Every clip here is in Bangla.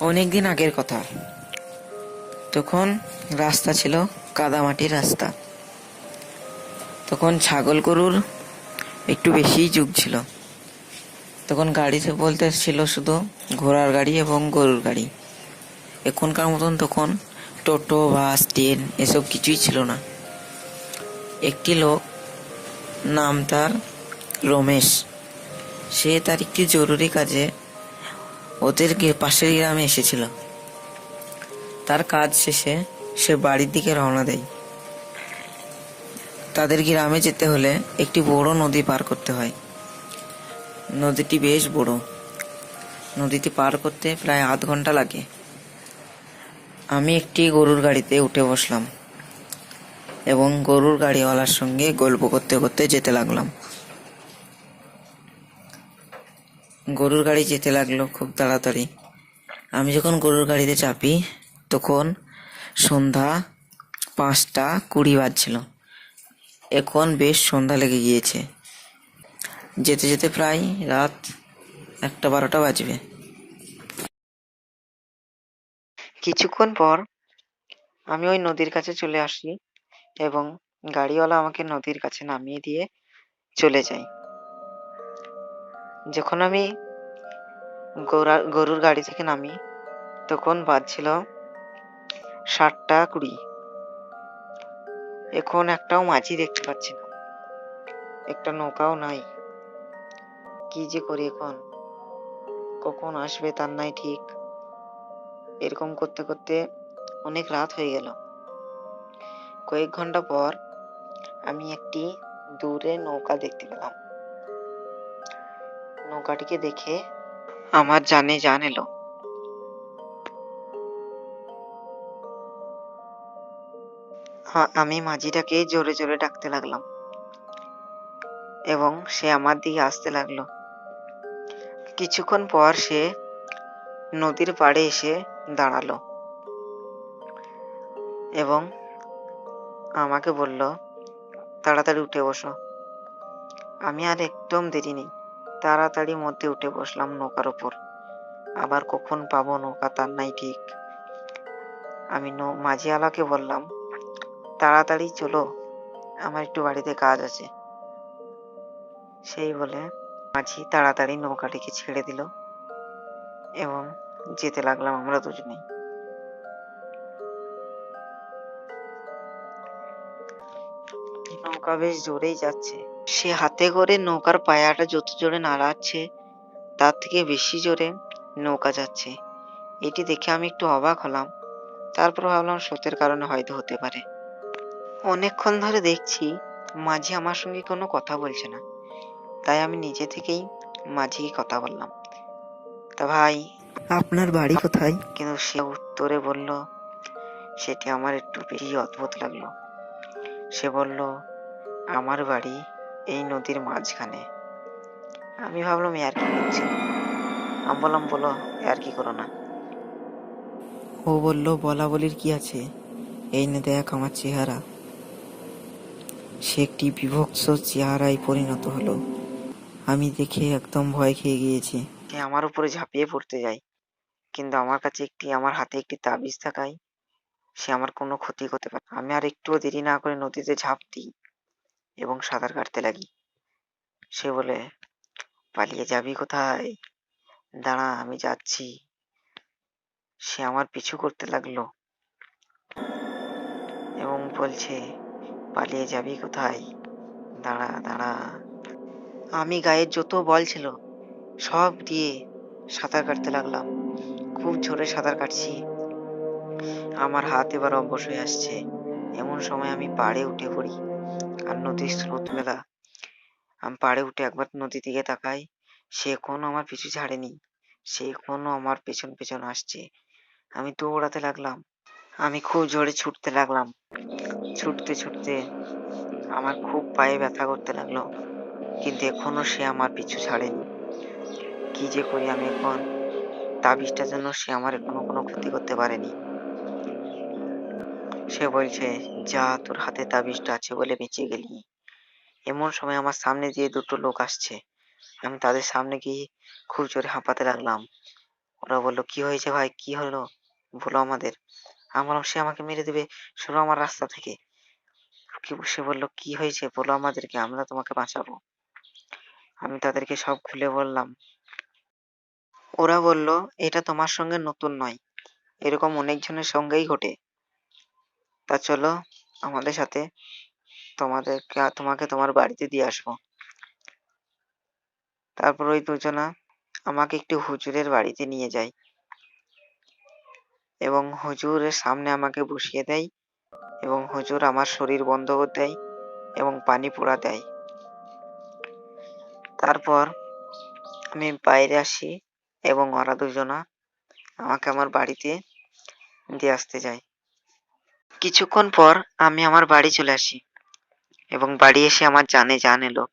অনেক দিন আগের কথা। তখন রাস্তা ছিল কাদামাটির রাস্তা। তখন ছাগল গরুর একটু বেশিই যুগ ছিল। তখন গাড়িতে বলতে ছিল শুধু ঘোড়ার গাড়ি এবং গরুর গাড়ি। এখনকার মতন তখন টোটো, বাস, ট্রেন এসব কিছুই ছিল না। একটি লোক নাম তার রমেশ। সে তার একটি জরুরি কাজে ওদের গে- পাশের গ্রামে এসেছিল। তার কাজ শেষে সে বাড়ির দিকে রওনা দেয়। তাদের গ্রামে যেতে হলে একটি বড় নদী পার করতে হয়। নদীটি বেশ বড়। নদীটি পার করতে প্রায় আধ ঘণ্টা লাগে। আমি একটি গরুর গাড়িতে উঠে বসলাম এবং গরুর গাড়িওয়ালার সঙ্গে গল্প করতে করতে যেতে লাগলাম। গরুর গাড়ি যেতে লাগল খুব তাড়াতাড়ি। আমি যখন গরুর গাড়িতে চাপি, তখন সন্ধ্যা পাঁচটা কুড়ি বাজছিল। এখন বেশ সন্ধ্যা লেগে গিয়েছে। যেতে যেতে প্রায় রাত একটা বারোটা বাজবে। কিছুক্ষণ পর আমি ওই নদীর কাছে চলে আসি এবং গাড়িওয়ালা আমাকে নদীর কাছে নামিয়ে দিয়ে চলে যায়। যখন আমি গোরা, গরুর গাড়ি থেকে নামি, তখন বাজছিল সাতটা কুড়ি। এখন একটাও মাঝি দেখতে পাচ্ছি না। একটা নৌকাও নাই। কি যে করি এখন? কখন আসবে তার নাই ঠিক। এরকম করতে করতে অনেক রাত হয়ে গেল। কয়েক ঘণ্টা পর আমি একটি দূরে নৌকা দেখতে পেলাম। নৌকাটিকে দেখে আমার জানে জান এলো। আমি মাঝিটাকে জোরে জোরে ডাকতে লাগলাম এবং সে আমার দিকে আসতে লাগল। কিছুক্ষণ পর সে নদীর পাড়ে এসে দাঁড়াল এবং আমাকে বলল তাড়াতাড়ি উঠে বসো। আমি আর একদম দেরি নেই। তাড়াতাড়ি মধ্যে উঠে বসলাম নৌকার ওপর। আবার কখন পাবো নৌকা তার নাই ঠিক। আমি মাঝিওয়ালাকে বললাম, তাড়াতাড়ি চলো, আমার একটু বাড়িতে কাজ আছে। সেই বলে মাঝি তাড়াতাড়ি নৌকাটিকে ছেড়ে দিল এবং যেতে লাগলাম আমরা দুজনেই। নৌকা বেশ জোরেই যাচ্ছে। সে হাতে করে নৌকার পায়াটা যত জোরে নাড়াচ্ছে তার থেকে বেশি জোরে নৌকা যাচ্ছে। এটি দেখে আমি একটু অবাক হলাম। তারপর ভাবলাম স্রোতের কারণে হয়তো হতে পারে। অনেকক্ষণ ধরে দেখছি মাঝি আমার সঙ্গে কোনো কথা বলছে না। তাই আমি নিজে থেকেই মাঝিকে কথা বললাম। তা ভাই আপনার বাড়ি কোথায়? কিন্তু সে উত্তরে বলল সেটি আমার একটু বেশি অদ্ভুত লাগল। সে বলল আমার বাড়ি এই নদীর মাঝখানে। আমি ভাবলাম আর কি করছে? আমি বললাম বলো আর কি করো না। ও বলল বলা বলির কি আছে? এই নে দেখ আমার চেহারা। সে একটি বিভৎস চেহারায় পরিণত হলো। আমি দেখে একদম ভয় খেয়ে গিয়েছি। আমার উপরে ঝাঁপিয়ে পড়তে যায় কিন্তু আমার কাছে একটি আমার হাতে একটি তাবিজ থাকায় সে আমার কোনো ক্ষতি করতে পারে। আমি আর একটুও দেরি না করে নদীতে ঝাঁপ দিই। এবং সাঁতার কাটতে লাগি। সে বলে, পালিয়ে যাবি কোথায়? দাঁড়া, আমি যাচ্ছি। সে আমার পিছু করতে লাগল এবং বলছে, পালিয়ে যাবি কোথায়? দাঁড়া দাঁড়া। আমি গায়ের যত বল ছিল সব দিয়ে সাঁতার কাটতে লাগলাম। খুব জোরে সাঁতার কাটছি। আমার হাত এবার অবশ হয়ে আসছে। এমন সময় আমি পাড়ে উঠে পড়ি। আর নদীর স্রোত মেলা আমি পাড়ে উঠে একবার নদীর দিকে তাকাই, সে এখনও আমার পিছু ছাড়েনি, সে এখনও আমার পেছন পেছন আসছে। আমি দৌড়াতে লাগলাম, আমি খুব জোরে ছুটতে লাগলাম। ছুটতে ছুটতে আমার খুব পায়ে ব্যথা করতে লাগল, কিন্তু এখনও সে আমার পিছু ছাড়েনি। কি যে করি আমি এখন তাবিজটার জন্য সে আমার এখনও কোনো ক্ষতি করতে পারেনি। সে বলছে, যা, তোর হাতে তাবিজটা আছে বলে বেঁচে গেলি। এমন সময় আমার সামনে দিয়ে দুটো লোক আসছে। আমি তাদের সামনে গিয়ে খুব জোরে হাঁপাতে লাগলাম। ওরা বলল, কি হয়েছে ভাই? কি হলো? বলো আমাদের। আমি বললাম, সে আমাকে মেরে দেবে। সরো আমার রাস্তা থেকে। সে বলল, কি হয়েছে? বলো আমাদেরকে, আমরা তোমাকে বাঁচাবো। আমি তাদেরকে সব খুলে বললাম। ওরা বলল, এটা তোমার সঙ্গে নতুন নয়। এরকম অনেকজনের সঙ্গেই ঘটে। তা চলো আমাদের সাথে তোমাদেরকে, তোমাকে তোমার বাড়িতে দিয়ে আসব। তারপর ওই দুজনা আমাকে একটু হুজুরের বাড়িতে নিয়ে যায় এবং হুজুরের সামনে আমাকে বসিয়ে দেয় এবং হুজুর আমার শরীর বন্ধ করে দেয় এবং পানি পোড়া দেয়। তারপর আমি বাইরে আসি এবং ওরা দুজনা আমাকে আমার বাড়িতে দিয়ে আসতে যায়। কিছুক্ষণ পর আমি আমার বাড়ি চলে আসি এবং বাড়ি এসে আমার জানে জান এলো।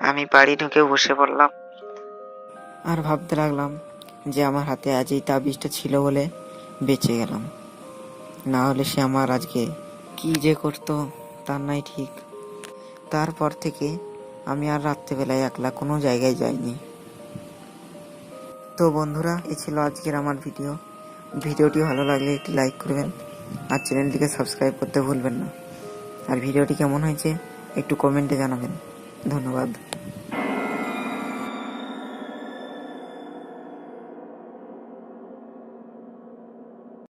আমি বাড়ি ঢুকে বসে পড়লাম। আর ভাবতে লাগলাম যে আমার হাতে আজ এই তাবিজটা ছিল বলে বেঁচে গেলাম। না হলে সে আমার আজকে কি যে করতো তার নাই ঠিক। তারপর থেকে আমি আর রাত্রেবেলায় একলা কোনো জায়গায় যাইনি। তো বন্ধুরা এই ছিল আজকের আমার ভিডিও। ভিডিওটি ভালো লাগলে একটি লাইক করবেন আর চ্যানেলটিকে সাবস্ক্রাইব করতে ভুলবেন না। আর ভিডিওটি কেমন হয়েছে একটু কমেন্টে জানাবেন। ধন্যবাদ।